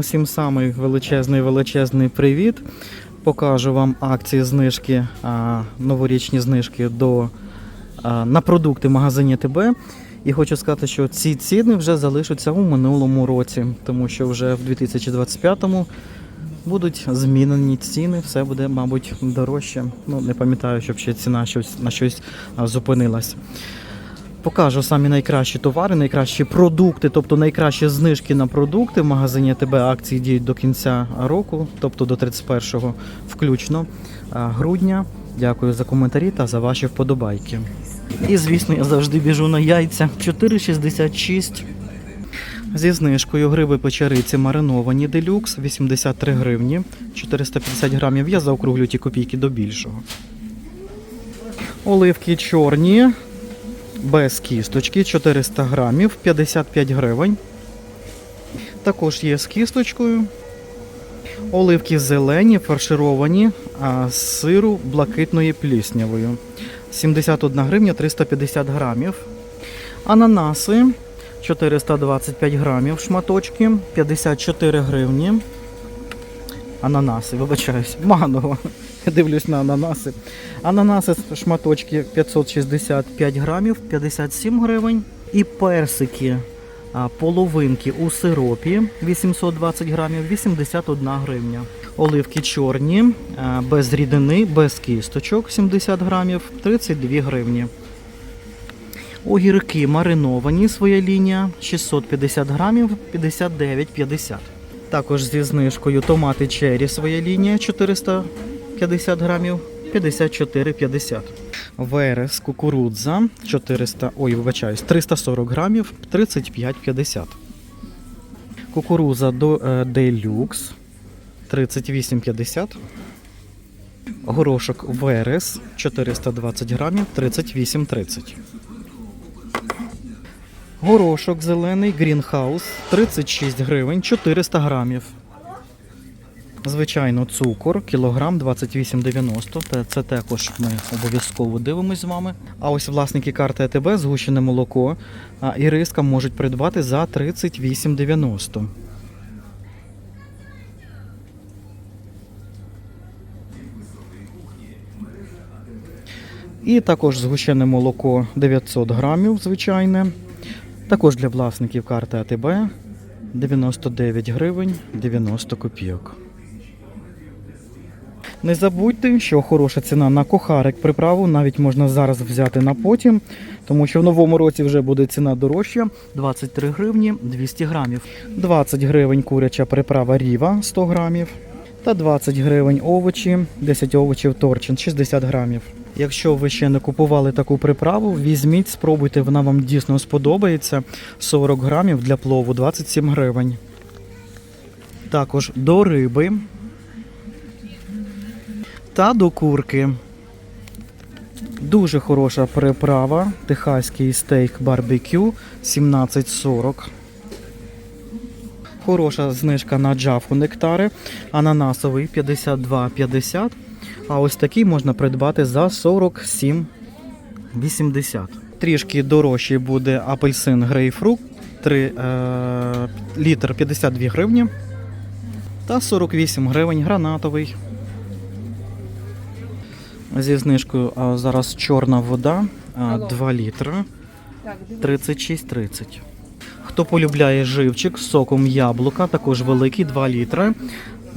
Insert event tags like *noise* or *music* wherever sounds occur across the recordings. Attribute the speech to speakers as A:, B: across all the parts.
A: Усім самий величезний величезний привіт. Покажу вам акції знижки, новорічні знижки до, на продукти в магазині ТБ. І хочу сказати, що ці ціни вже залишаться у минулому році, тому що вже в 2025-му будуть змінені ціни, все буде, мабуть, дорожче. Ну, не пам'ятаю, щоб ще ціна щось, на щось зупинилась. Покажу самі найкращі товари, найкращі продукти, тобто найкращі знижки на продукти в магазині ТБ акції діють до кінця року, тобто до 31-го включно грудня. Дякую за коментарі та за ваші вподобайки. І звісно, я завжди біжу на яйця 4,66 зі знижкою гриби печериці мариновані делюкс 83 гривні, 450 грамів. Я заокруглю ті копійки до більшого. Оливки чорні без кісточки 400 грамів 55 гривень. Також є з кісточкою. Оливки зелені, фаршировані з сиру блакитною пліснявою. 71 гривня 350 грамів. Ананаси 425 грамів шматочки, 54 гривні. Ананаси, вибачаюсь, *laughs* маново. Я дивлюсь на ананаси. Ананаси шматочки 565 грамів, 57 гривень. І персики половинки у сиропі 820 грамів, 81 гривня. Оливки чорні, без рідини, без кісточок 70 грамів, 32 гривні. Огірки мариновані, своя лінія 650 грамів 59,50. Також зі знижкою томати черрі своя лінія 450 грамів 54,50. Верес кукурудза 400, ой, вибачаюсь, 340 грамів 35,50. Кукуруза е, делюкс 38,50. Горошок Верес 420 грамів 38,30. Горошок зелений Greenhouse 36 гривень 400 грамів. Звичайно, цукор, кілограм 28,90. Та Це також ми обов'язково дивимось з вами. А ось власники карти АТБ згущене молоко і риска можуть придбати за 38,90. І також згущене молоко 900 грамів, звичайне. Також для власників карти АТБ 99 гривень 90 копійок. Не забудьте, що хороша ціна на кухарик приправу навіть можна зараз взяти на потім, тому що в новому році вже буде ціна дорожча 23 гривні 200 грамів. 20 гривень куряча приправа ріва 100 грамів та 20 гривень овочі, 10 овочів торчин 60 грамів. Якщо ви ще не купували таку приправу, візьміть, спробуйте, вона вам дійсно сподобається. 40 грамів для плову 27 гривень. Також до риби та до курки. Дуже хороша приправа. Техаський стейк барбекю 17,40. Хороша знижка на джафу нектари. Ананасовий 52,50. А ось такий можна придбати за 47,80. Трішки дорожчий буде апельсин грейпфрут. 3 е, літр 52 гривні. Та 48 гривень гранатовий. Зі знижкою а, зараз чорна вода а, 2 літри 36,30. Хто полюбляє живчик з соком яблука, також великий 2 літри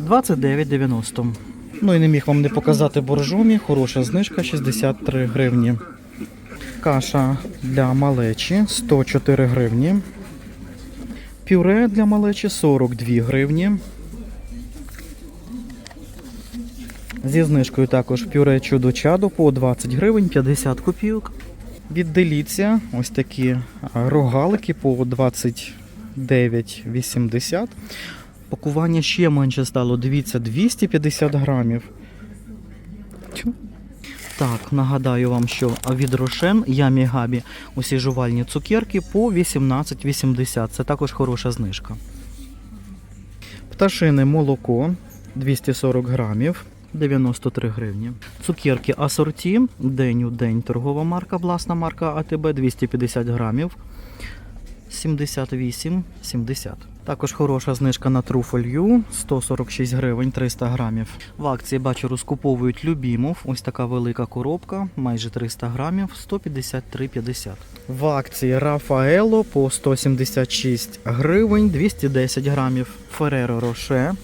A: 29,90. Ну і не міг вам не показати боржомі. Хороша знижка 63 гривні. Каша для малечі 104 гривні. Пюре для малечі 42 гривні. Зі знижкою також пюре чудо чадо по 20 гривень 50 копійок. Від Деліція ось такі рогалики по 29,80. Пакування ще менше стало. Дивіться, 250 грамів. Так, нагадаю вам, що від Рошен Ямі Габі усі жувальні цукерки по 18,80. Це також хороша знижка. Пташине молоко 240 грамів. 93 гривні. Цукерки асорті, день у день торгова марка, власна марка АТБ 250 грамів. 78,70. Також хороша знижка на труфолью 146 гривень 300 грамів. В акції бачу розкуповують Любімов. Ось така велика коробка, майже 300 грамів, 153,50. В акції Рафаело по 176 гривень 210 грамів. Фереро Роше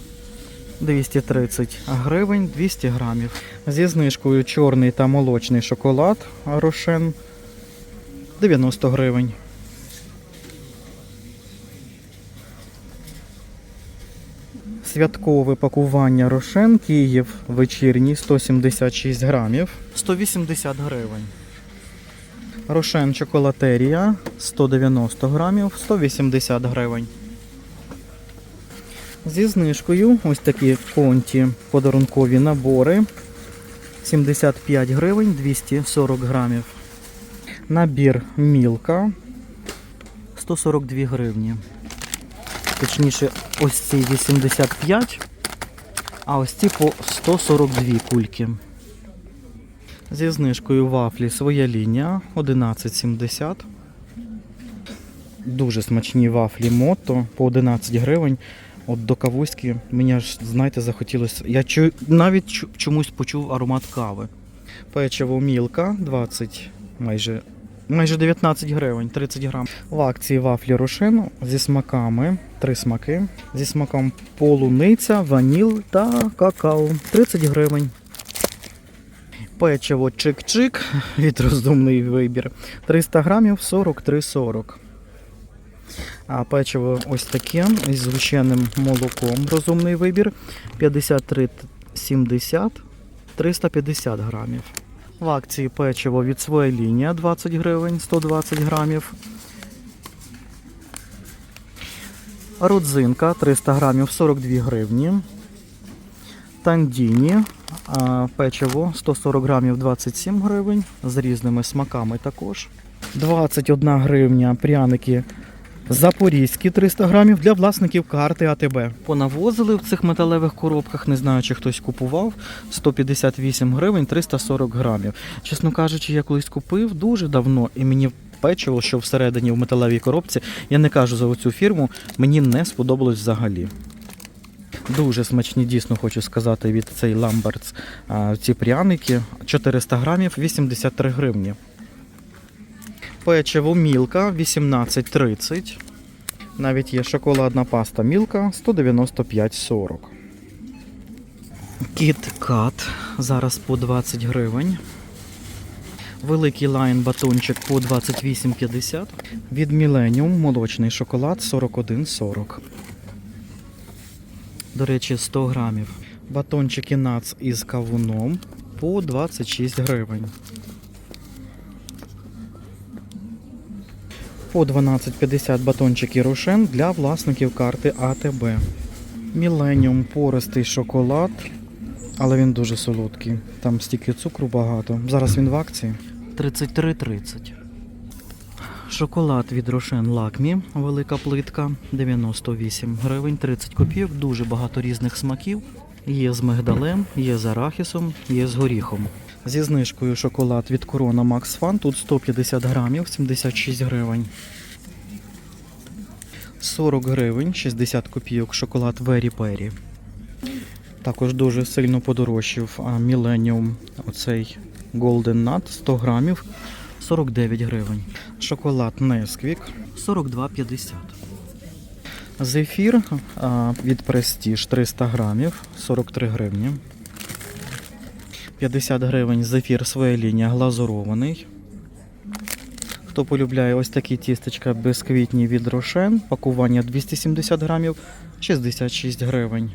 A: 230 гривень 200 грамів. Зі знижкою чорний та молочний шоколад Рошен 90 гривень. Святкове пакування Рошен Київ вечірній 176 грамів 180 гривень. Рошен чоколатерія 190 грамів 180 гривень. Зі знижкою ось такі конті подарункові набори 75 гривень 240 грамів. Набір мілка 142 гривні. Точніше, ось ці 85, а ось ці по 142 кульки. Зі знижкою вафлі своя лінія 11,70. Дуже смачні вафлі мото по 11 гривень. От до кавуськи мені аж, знаєте, захотілося. Я чу, навіть чомусь почув аромат кави. Печиво мілка 20, майже, майже 19 гривень, 30 грам. В акції вафлі Рошен зі смаками, три смаки. Зі смаком полуниця, ваніл та какао. 30 гривень. Печиво чик-чик від розумний вибір. 300 грамів 43,40. А печиво ось таке із звичайним молоком. Розумний вибір 53,70 350 грамів. В акції печиво від своя лінія 20 гривень 120 грамів. Родзинка 300 грамів 42 гривні. Тандіні печиво 140 грамів 27 гривень з різними смаками також. 21 гривня пряники Запорізькі 300 грамів для власників карти АТБ. Понавозили в цих металевих коробках, не знаю, чи хтось купував. 158 гривень 340 грамів. Чесно кажучи, я колись купив дуже давно, і мені печиво, що всередині в металевій коробці, я не кажу за оцю фірму, мені не сподобалось взагалі. Дуже смачні, дійсно хочу сказати, від цей Ламбертс. Ці пряники 400 грамів 83 гривні. Печиво мілка 18,30. Навіть є шоколадна паста мілка 195,40. Кіт Кат зараз по 20 гривень. Великий лайн батончик по 28,50. Від Millennium молочний шоколад 41,40. До речі, 100 грамів. Батончики нац із кавуном по 26 гривень. По 12,50 батончики Рошен для власників карти АТБ. Міленіум пористий шоколад, але він дуже солодкий. Там стільки цукру багато. Зараз він в акції. 33,30. Шоколад від Рошен Лакмі, велика плитка, 98 гривень, 30 копійок, дуже багато різних смаків. Є з мигдалем, є з арахісом, є з горіхом. Зі знижкою шоколад від Corona Max Fun, тут 150 грамів, 76 гривень. 40 гривень, 60 копійок шоколад Very Berry. Також дуже сильно подорожчав Millennium, оцей Golden Nut 100 грамів, 49 гривень. Шоколад Nesquik 42,50. Зефір від Prestige 300 грамів, 43 гривні. 50 гривень зефір своя лінія глазурований. Хто полюбляє ось такі тістечка безквітні від Рошен, пакування 270 грамів, 66 гривень.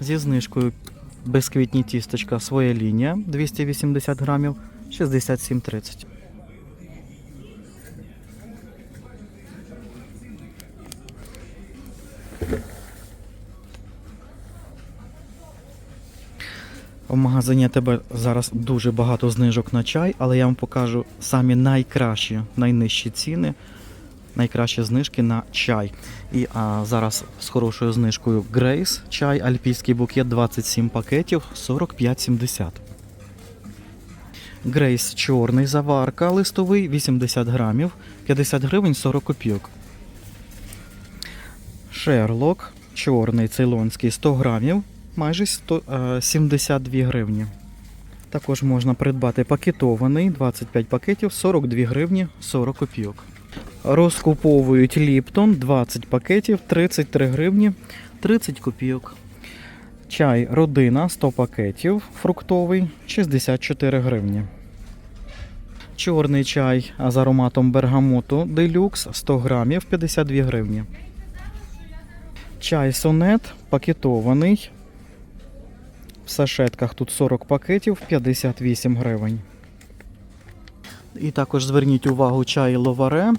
A: Зі знижкою безквітні тістечка своя лінія 280 грамів, 67,30. В магазині тебе зараз дуже багато знижок на чай, але я вам покажу самі найкращі, найнижчі ціни, найкращі знижки на чай. І а, зараз з хорошою знижкою Grace чай, альпійський букет 27 пакетів 45,70. Грейс чорний заварка листовий 80 грамів, 50 гривень 40 копійок. Шерлок, чорний цейлонський 100 грамів, майже 100, е, 72 гривні. Також можна придбати пакетований 25 пакетів 42 гривні 40 копійок. Розкуповують Ліптон 20 пакетів 33 гривні 30 копійок. Чай родина 100 пакетів фруктовий 64 гривні. Чорний чай з ароматом бергамоту делюкс 100 грамів 52 гривні. Чай сонет пакетований. Сашетках тут 40 пакетів 58 гривень. І також зверніть увагу чай ловаре.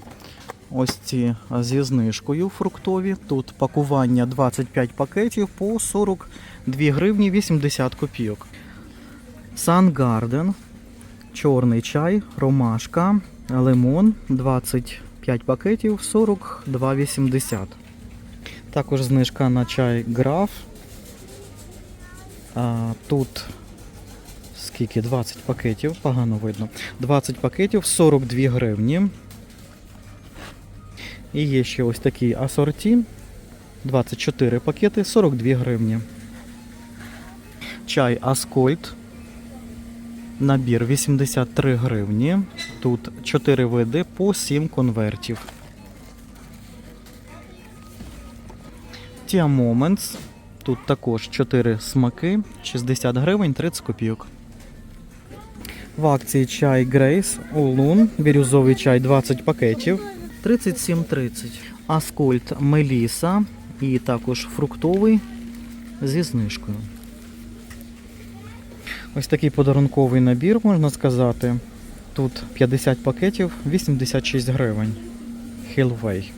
A: Ось ці зі знижкою фруктові. Тут пакування 25 пакетів по 42 гривні 80 копійок. Sun Garden, чорний чай, ромашка, лимон 25 пакетів 42,80. Також знижка на чай граф. А, тут скільки? 20 пакетів, погано видно. 20 пакетів 42 гривні. І є ще ось такі асорті. 24 пакети 42 гривні. Чай Аскольд. Набір 83 гривні. Тут 4 види по 7 конвертів. Tia Moments. Тут також 4 смаки, 60 гривень 30 копійок. В акції чай Грейс, Улун, бірюзовий чай 20 пакетів, 37,30. Аскольд Меліса і також фруктовий зі знижкою. Ось такий подарунковий набір, можна сказати. Тут 50 пакетів, 86 гривень. Хілвей.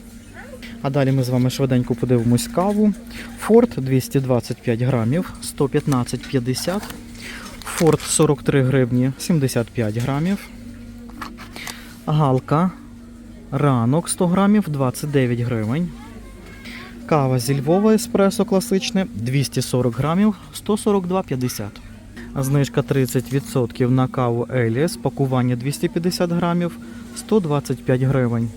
A: А далі ми з вами швиденько подивимось каву. Форт 225 грамів, 115,50. Форт 43 гривні, 75 грамів. Галка. Ранок 100 грамів, 29 гривень. Кава зі Львова еспресо класичне 240 грамів, 142,50. Знижка 30% на каву Еліс, пакування 250 грамів, 125 гривень.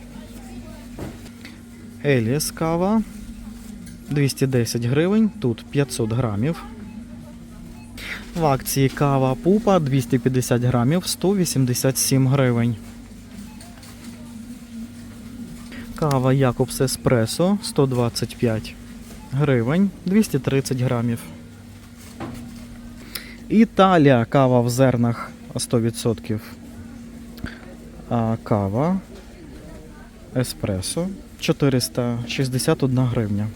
A: Еліс кава. 210 гривень, тут 500 грамів. В акції кава пупа. 250 грамів, 187 гривень. Кава Якобс Еспресо. 125 гривень, 230 грамів. Італія. Кава в зернах. 100%. А кава. Еспресо 461 гривня.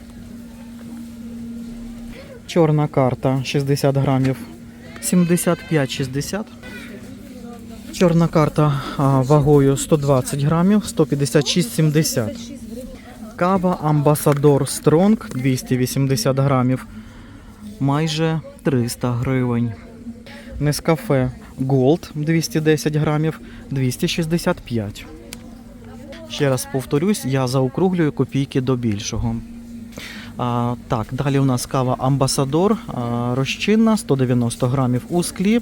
A: Чорна карта 60 грамів 75,60. Чорна карта вагою 120 грамів 156,70. Кава Амбасадор Стронг 280 грамів майже 300 гривень. Нескафе Gold 210 грамів 265. Ще раз повторюсь, я заокруглюю копійки до більшого. А, так, далі у нас кава Амбасадор а, розчинна 190 грамів у склі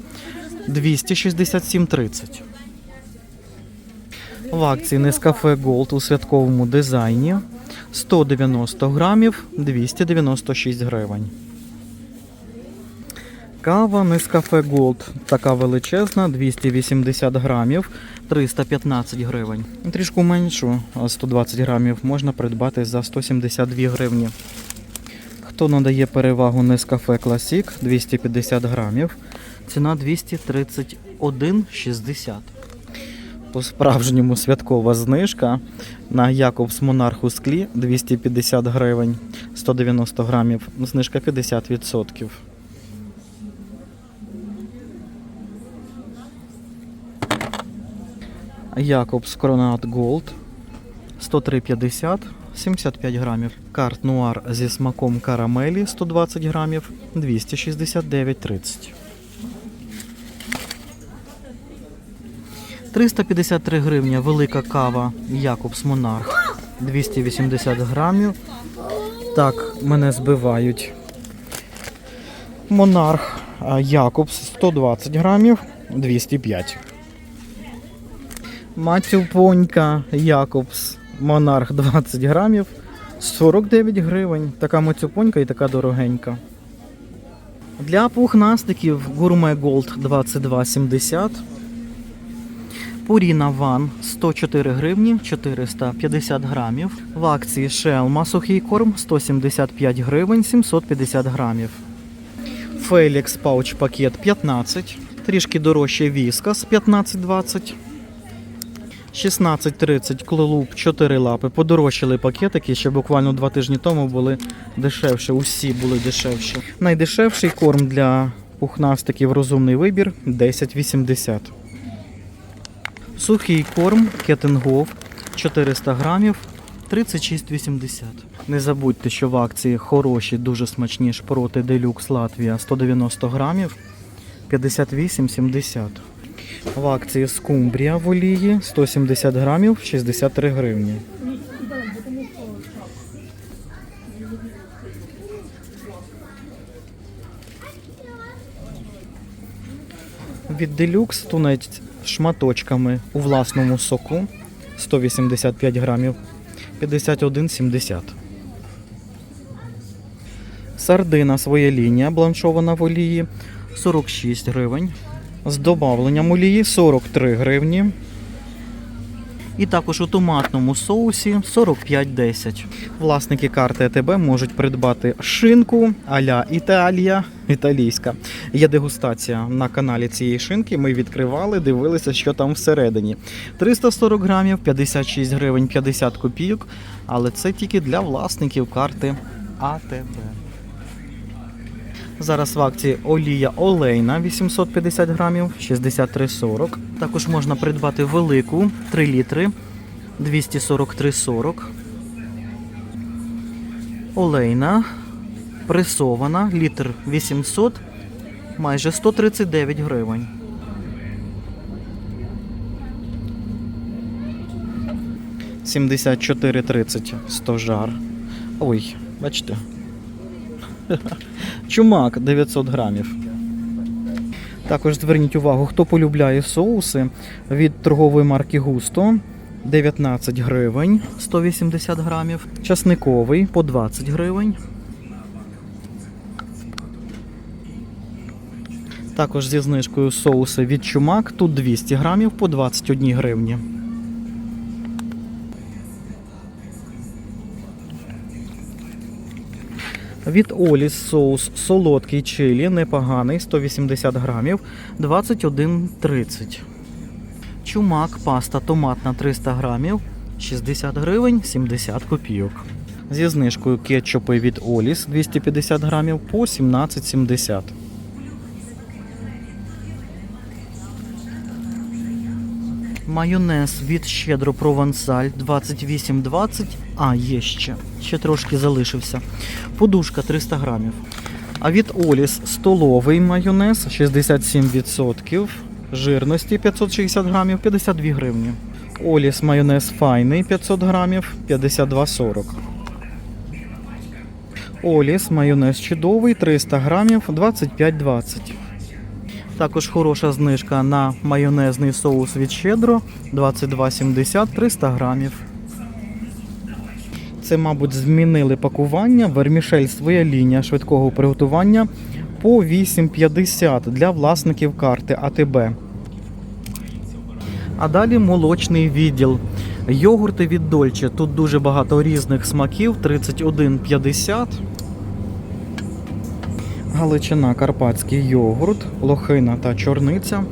A: 267,30. В акції Нескафе Gold у святковому дизайні 190 грамів 296 гривень. Кава Нескафе Gold така величезна, 280 грамів, 315 гривень. Трішку меншу, 120 грамів, можна придбати за 172 гривні. Хто надає перевагу Нескафе Classic 250 грамів, ціна 231,60. По справжньому святкова знижка на Якобс Монарх у склі 250 гривень, 190 грамів, знижка 50%. Якобс Кронат Голд 103,50 75 грамів. Карт Нуар зі смаком карамелі 120 грамів 269,30. 353 гривня велика кава Якобс Монарх 280 грамів. Так, мене збивають. Монарх Якобс 120 грамів 205. Мацюпонька Якобс Монарх 20 грамів 49 гривень. Така моцюпонька і така дорогенька. Для пухнастиків Gourmet Gold 22,70. Пуріна Ван 104 гривні 450 грамів. В акції Шелма сухий корм 175 гривень 750 грамів. Фелікс пауч пакет 15. Трішки дорожче Віскас 15,20. 16.30 клолуб 4 лапи. Подорожчали пакетики, ще буквально два тижні тому були дешевше. Усі були дешевші. Найдешевший корм для пухнастиків розумний вибір 10,80. Сухий корм кетенгов 400 грамів 36,80. Не забудьте, що в акції хороші, дуже смачні шпроти Делюкс Латвія 190 грамів 58,70. В акції скумбрія в олії 170 грамів 63 гривні. Від Deluxe тунець шматочками у власному соку 185 грамів 51,70. Сардина своя лінія бланшована в олії 46 гривень. З добавленням олії 43 гривні. І також у томатному соусі 45,10. Власники карти АТБ можуть придбати шинку а-ля Італія, італійська. Є дегустація на каналі цієї шинки. Ми відкривали, дивилися, що там всередині. 340 грамів, 56 гривень 50 копійок. Але це тільки для власників карти АТБ. Зараз в акції олія олейна 850 грамів 63,40. Також можна придбати велику 3 літри 243,40. Олейна пресована літр 800 майже 139 гривень. Сімдесят чотири тридцять стожар. Ой, бачите. Чумак 900 грамів. Також зверніть увагу, хто полюбляє соуси від торгової марки Густо 19 гривень 180 грамів. Часниковий по 20 гривень. Також зі знижкою соуси від чумак тут 200 грамів по 21 гривні. Від Оліс соус солодкий чилі, непоганий, 180 грамів, 21,30. Чумак, паста томатна 300 грамів, 60 гривень, 70 копійок. Зі знижкою кетчупи від Оліс 250 грамів по 17,70. Майонез від щедро провансаль 28,20. А, є ще. Ще трошки залишився. Подушка 300 грамів. А від Оліс столовий майонез 67% жирності 560 грамів 52 гривні. Оліс майонез файний 500 грамів 52,40. Оліс майонез чудовий 300 грамів 25,20. Також хороша знижка на майонезний соус від Щедро 22,70 300 грамів. Це, мабуть, змінили пакування. Вермішель своя лінія швидкого приготування по 8,50 для власників карти АТБ. А далі молочний відділ. Йогурти від Дольче. Тут дуже багато різних смаків 31,50. Галичина Карпатський йогурт, лохина та чорниця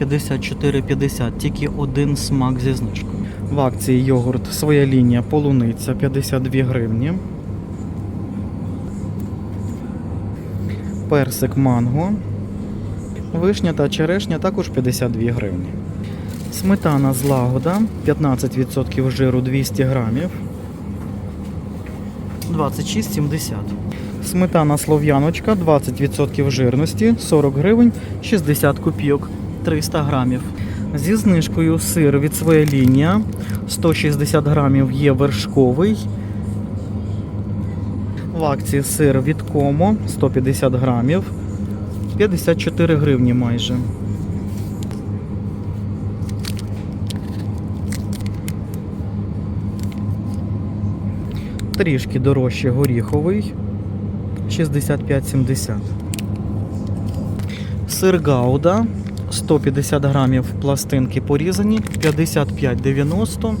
A: 54,50, тільки один смак зі знижкою. В акції йогурт своя лінія полуниця 52 гривні. Персик манго. Вишня та черешня також 52 гривні. Сметана злагода 15% жиру 200 грамів. 26,70. Сметана слов'яночка 20% жирності 40 гривень 60 копійок 300 грамів. Зі знижкою сир від своя лінія 160 грамів є вершковий. В акції сир від Комо 150 грамів 54 гривні майже. Трішки дорожче горіховий 65,70. Сир Гауда 150 грамів пластинки порізані 55,90.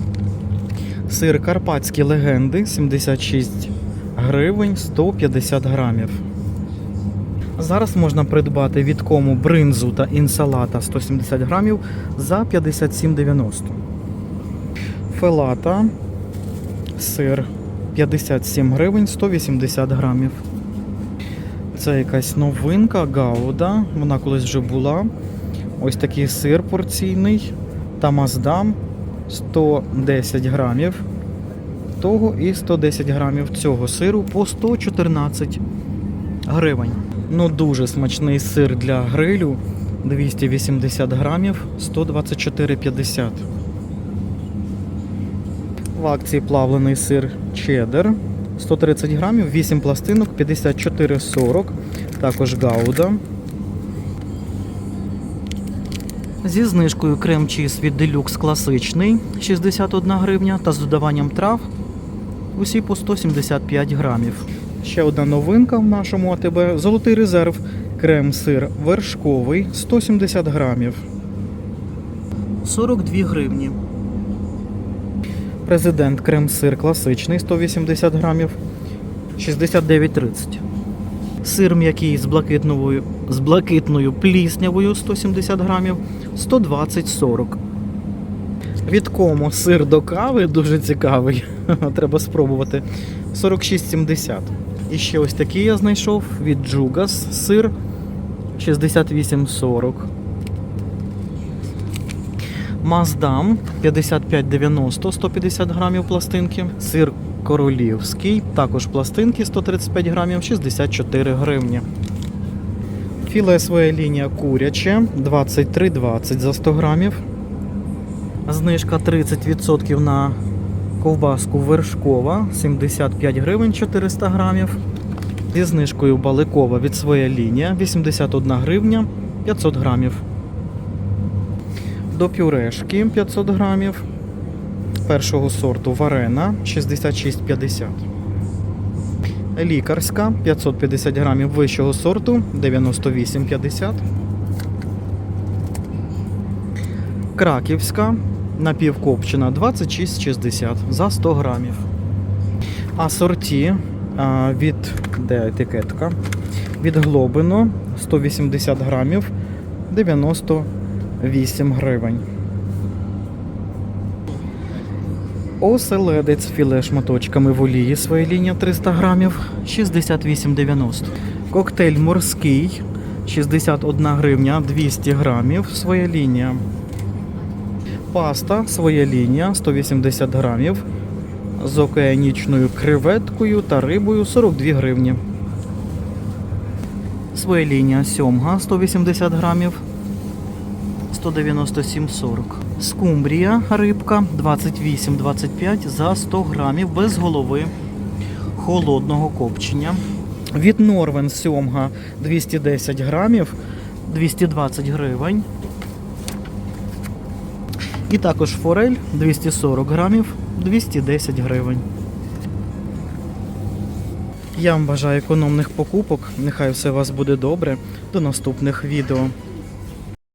A: Сир Карпатські легенди 76 гривень 150 грамів. Зараз можна придбати від кому бринзу та інсалата 170 грамів за 57,90. Фелата, сир 57 гривень 180 грамів. Це якась новинка Гауда. Вона колись вже була. Ось такий сир порційний. Та Маздам 110 грамів. Того і 110 грамів цього сиру по 114 гривень. Ну дуже смачний сир для грилю. 280 грамів 124,50. В акції плавлений сир чеддер 130 грамів, 8 пластинок, 54,40. Також гауда. Зі знижкою крем чіз від Deluxe класичний 61 гривня та з додаванням трав усі по 175 грамів. Ще одна новинка в нашому АТБ Золотий резерв. Крем-сир вершковий 170 грамів. 42 гривні. Президент крем-сир класичний 180 грамів 69,30. Сир м'який з блакитною, з блакитною пліснявою 170 грамів 120,40. Від кому сир до кави дуже цікавий. *laughs* Треба спробувати. 46,70. І ще ось такий я знайшов від Джугас сир 68,40. Маздам 55,90 150 грамів пластинки. Сир королівський, також пластинки 135 грамів 64 гривні. Філе своя лінія куряче 23,20 за 100 грамів. Знижка 30% на ковбаску вершкова 75 гривень 400 грамів. Зі знижкою баликова від своя лінія 81 гривня 500 грамів. До пюрешки 500 грамів. Першого сорту варена 66,50. Лікарська 550 грамів вищого сорту 98,50. Краківська напівкопчена 26,60 за 100 грамів. А сорті а, від де етикетка? Від Глобино 180 грамів 98 гривень. Оселедець філе шматочками в олії своя лінія 300 грамів 68,90. Коктейль морський 61 гривня 200 грамів своя лінія. Паста своя лінія 180 грамів з океанічною креветкою та рибою 42 гривні. Своя сьомга 180 грамів 197,40. Скумбрія рибка 28,25 за 100 грамів без голови холодного копчення. Від Норвен сьомга 210 грамів 220 гривень. І також форель 240 грамів 210 гривень. Я вам бажаю економних покупок. Нехай все у вас буде добре. До наступних відео.